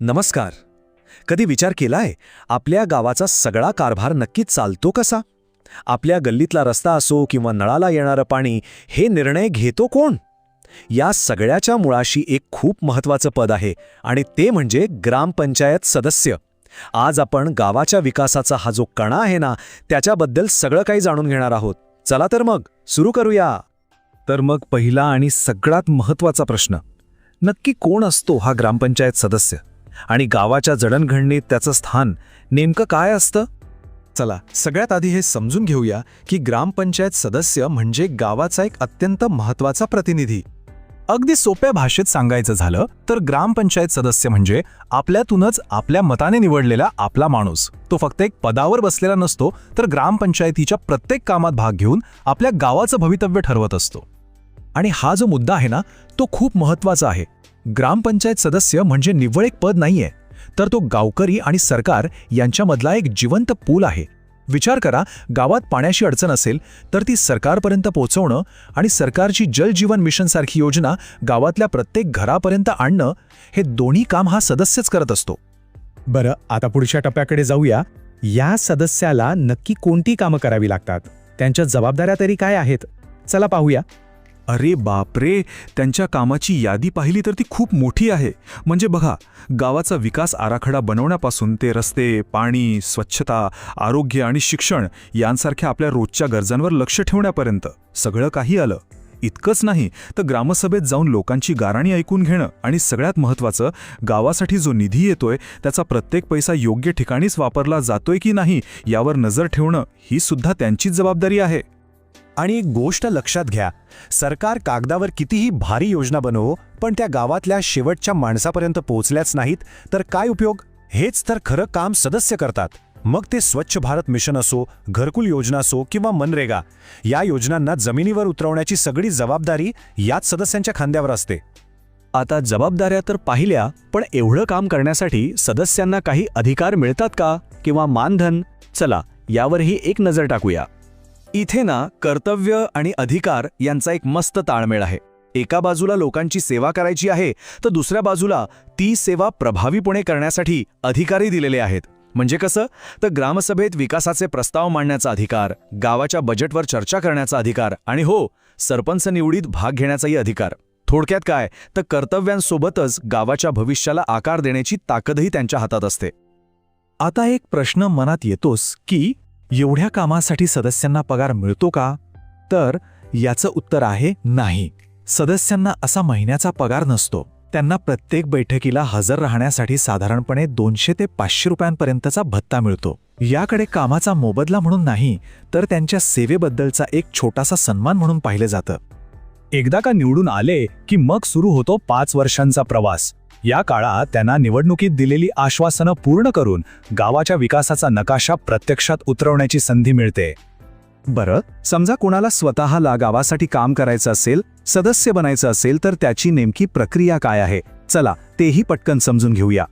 नमस्कार. कधी विचार केलाय? आपल्या गावाचा सगळा कारभार नक्की चालतो कसा? आपल्या गल्लीतला रस्ता असो किंवा नळाला येणारं पाणी हे निर्णय घेतो कोण? या सगळ्याच्या मुळाशी एक खूप महत्वाचं पद आहे आणि ते म्हणजे ग्रामपंचायत सदस्य. आज आपण गावाच्या विकासाचा हा जो कणा आहे ना त्याच्याबद्दल सगळं काही जाणून घेणार आहोत. चला तर मग सुरू करूया. तर मग पहिला आणि सगळ्यात महत्त्वाचा प्रश्न. नक्की कोण असतो हा ग्रामपंचायत सदस्य? आणि गावाच्या जडणघडणीत त्याचं स्थान नेमकं काय असतं? चला सगळ्यात आधी हे समजून घेऊया की ग्रामपंचायत सदस्य म्हणजे गावाचा एक अत्यंत महत्त्वाचा प्रतिनिधी. अगदी सोप्या भाषेत सांगायचं झालं तर ग्रामपंचायत सदस्य म्हणजे आपल्यातूनच आपल्या मताने निवडलेला आपला माणूस. तो फक्त एक पदावर बसलेला नसतो तर ग्रामपंचायतीच्या प्रत्येक कामात भाग घेऊन आपल्या गावाचं भवितव्य ठरवत असतो. आणि हा जो मुद्दा आहे ना तो खूप महत्त्वाचा आहे. ग्रामपंचायत सदस्य म्हणजे निव्वळ एक पद नाहीये तर तो गावकरी आणि सरकार यांच्यामधला एक जिवंत पूल आहे. विचार करा गावात पाण्याची अडचण असेल तर ती सरकारपर्यंत पोहोचवणं आणि सरकारची जल जीवन मिशनसारखी योजना गावातल्या प्रत्येक घरापर्यंत आणणं हे दोन्ही काम हा सदस्यच करत असतो. बरं आता पुढच्या टप्प्याकडे जाऊया. या सदस्याला नक्की कोणती कामं करावी लागतात? त्यांच्या जबाबदाऱ्या तरी काय आहेत? चला पाहूया. अरे बापरे त्यांच्या कामाची यादी पाहिली तर ती खूप मोठी आहे. म्हणजे बघा गावाचा विकास आराखडा बनवण्यापासून ते रस्ते पाणी स्वच्छता आरोग्य आणि शिक्षण यांसारख्या आपल्या रोजच्या गरजांवर लक्ष ठेवण्यापर्यंत सगळं काही आलं. इतकंच नाही तर ग्रामसभेत जाऊन लोकांची गाराणी ऐकून घेणं आणि सगळ्यात महत्त्वाचं गावासाठी जो निधी येतोय त्याचा प्रत्येक पैसा योग्य ठिकाणीच वापरला जातोय की नाही यावर नजर ठेवणं ही सुद्धा त्यांचीच जबाबदारी आहे. आणि एक गोष्ट लक्षात घ्या. सरकार कागदावर कितीही भारी योजना बनवो पण त्या गावातल्या शेवटच्या माणसापर्यंत पोहोचल्याच नाहीत तर काय उपयोग? हेच तर खरं काम सदस्य करतात. मग ते स्वच्छ भारत मिशन असो घरकुल योजना असो किंवा मनरेगा या योजनांना जमिनीवर उतरवण्याची सगळी जबाबदारी याच सदस्यांच्या खांद्यावर असते. आता जबाबदाऱ्या तर पाहिल्या पण एवढं काम करण्यासाठी सदस्यांना काही अधिकार मिळतात का? किंवा मानधन? चला यावरही एक नजर टाकूया. इथे ना कर्तव्य आणि अधिकार यांचा एक मस्त ताळमेळ आहे. एका बाजूला लोकांची सेवा करायची आहे तर दुसऱ्या बाजूला ती सेवा प्रभावीपणे करण्यासाठी अधिकारही दिलेले आहेत. म्हणजे कसं? तर ग्रामसभेत विकासाचे प्रस्ताव मांडण्याचा अधिकार गावाच्या बजेटवर चर्चा करण्याचा अधिकार आणि हो सरपंच निवडीत भाग घेण्याचाही अधिकार. थोडक्यात काय? तर कर्तव्यांसोबतच गावाच्या भविष्याला आकार देण्याची ताकदही त्यांच्या हातात असते. आता एक प्रश्न मनात येतोस की एवढ्या कामासाठी सदस्यांना पगार मिळतो का? तर याचं उत्तर आहे नाही. सदस्यांना असा महिन्याचा पगार नसतो. त्यांना प्रत्येक बैठकीला हजर राहण्यासाठी साधारणपणे दोनशे ते पाचशे रुपयांपर्यंतचा भत्ता मिळतो. याकडे कामाचा मोबदला म्हणून नाही तर त्यांच्या सेवेबद्दलचा एक छोटासा सन्मान म्हणून पाहिलं जातं. एकदा का निवडून आले की मग सुरू होतो पाच वर्षांचा प्रवास. या काळात त्यांना निवडणुकीत दिलेली आश्वासनं पूर्ण करून गावाच्या विकासाचा नकाशा प्रत्यक्षात उतरवण्याची संधी मिळते. बरं समजा कोणाला स्वतःला गावासाठी काम करायचं असेल सदस्य बनायचं असेल तर त्याची नेमकी प्रक्रिया काय आहे? चला तेही पटकन समजून घेऊया.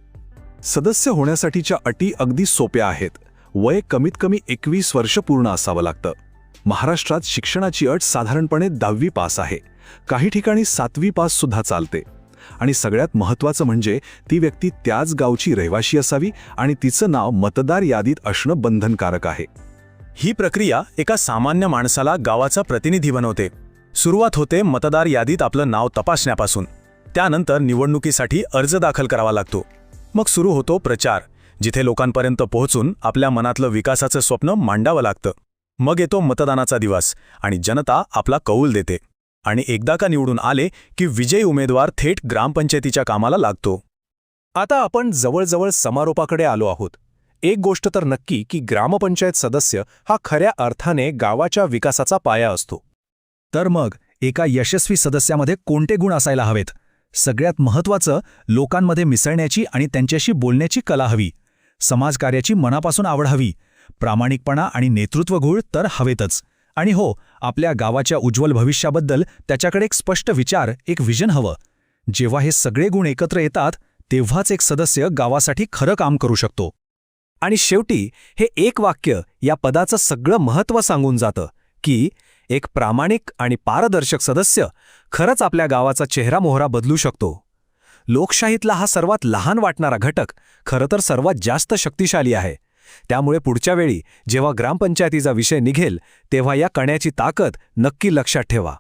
सदस्य होण्यासाठीच्या अटी अगदी सोप्या आहेत. वय कमीत कमी एकवीस वर्ष पूर्ण असावं लागतं. महाराष्ट्रात शिक्षणाची अट साधारणपणे दहावी पास आहे. काही ठिकाणी सातवी पास सुद्धा चालते. आणि सगळ्यात महत्त्वाचं म्हणजे ती व्यक्ती त्याच गावची रहिवाशी असावी आणि तिचं नाव मतदार यादीत असणं बंधनकारक आहे. ही प्रक्रिया एका सामान्य माणसाला गावाचा प्रतिनिधी बनवते. सुरुवात होते मतदार यादीत आपलं नाव तपासण्यापासून. त्यानंतर निवडणुकीसाठी अर्ज दाखल करावा लागतो. मग सुरू होतो प्रचार जिथे लोकांपर्यंत पोहोचून आपल्या मनातलं विकासाचं स्वप्न मांडावं लागतं. मग येतो मतदानाचा दिवस आणि जनता आपला कौल देते. आणि एकदा का निवडून आले की विजयी उमेदवार थेट ग्रामपंचायतीच्या कामाला लागतो. आता आपण जवळजवळ समारोपाकडे आलो आहोत. एक गोष्ट तर नक्की की ग्रामपंचायत सदस्य हा खऱ्या अर्थाने गावाच्या विकासाचा पाया असतो. तर मग एका यशस्वी सदस्यामध्ये कोणते गुण असायला हवेत? सगळ्यात महत्त्वाचं लोकांमध्ये मिसळण्याची आणि त्यांच्याशी बोलण्याची कला हवी. समाजकार्याची मनापासून आवड हवी. प्रामाणिकपणा आणि नेतृत्वगुळ तर हवेतच. आणि हो आपल्या गावाच्या उज्ज्वल भविष्याबद्दल त्याच्याकडे एक स्पष्ट विचार एक विजन हवं. जेव्हा हे सगळे गुण एकत्र येतात तेव्हाच एक सदस्य गावासाठी खरं काम करू शकतो. आणि शेवटी हे एक वाक्य या पदाचं सगळं महत्त्व सांगून जातं की एक प्रामाणिक आणि पारदर्शक सदस्य खरंच आपल्या गावाचा चेहरा मोहरा बदलू शकतो. लोकशाहीतला हा सर्वात लहान वाटणारा घटक खरं तर सर्वात जास्त शक्तिशाली आहे. त्यामुळे पुढच्या वेळी जेव्हा ग्रामपंचायतीचा विषय निघेल तेव्हा या कण्याची ताकद नक्की लक्षात ठेवा.